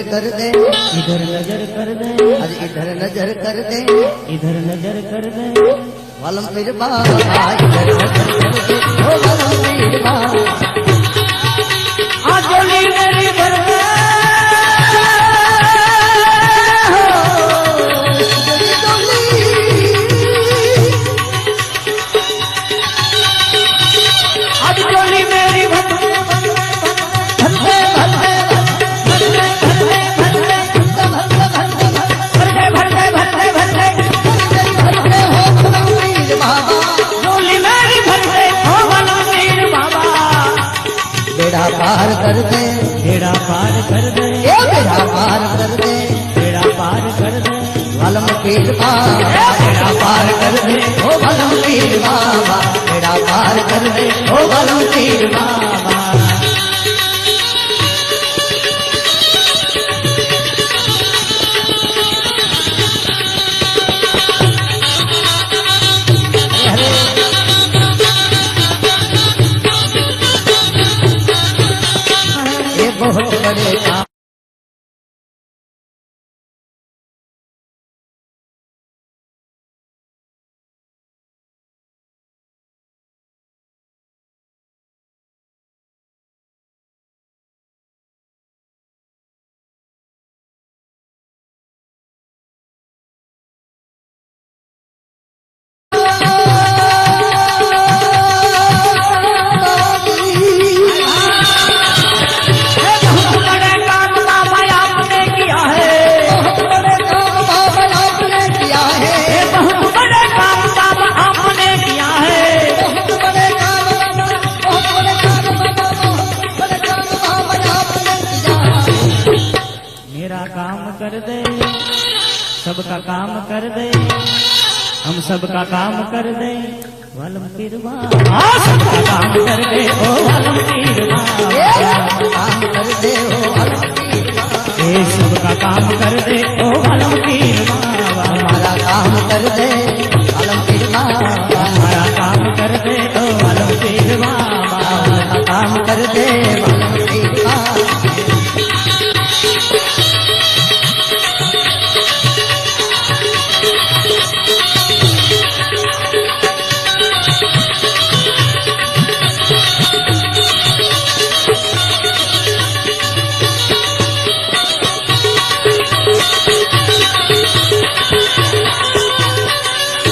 نظر کر دے ادھر نظر کر دے آج ادھر نظر کر دے ادھر نظر کر دے والم پیر بابا ادھر نظر کر دے والم پیر بابا آج نظر પાર કર દે બેડા પાર કર દે. એ બેડા પાર કર દે બેડા પાર કર દે. વલમ પીર બેડા પાર કર દે. ઓ વલમ પીર બાબા બેડા પાર કર દે. ઓ વલમ પીર બાબા. হরে کام کر دے سب کا کام کر دے ہم سب کا کام کر دے والم پیروا سب کا کام کر دے او والم پیروا کام کر دے سب کا کام کر دے او والم پیروا ہمارا کام کر دے والم پیروا ہمارا کام کر دے او والم پیروا ہمارا کام کر دے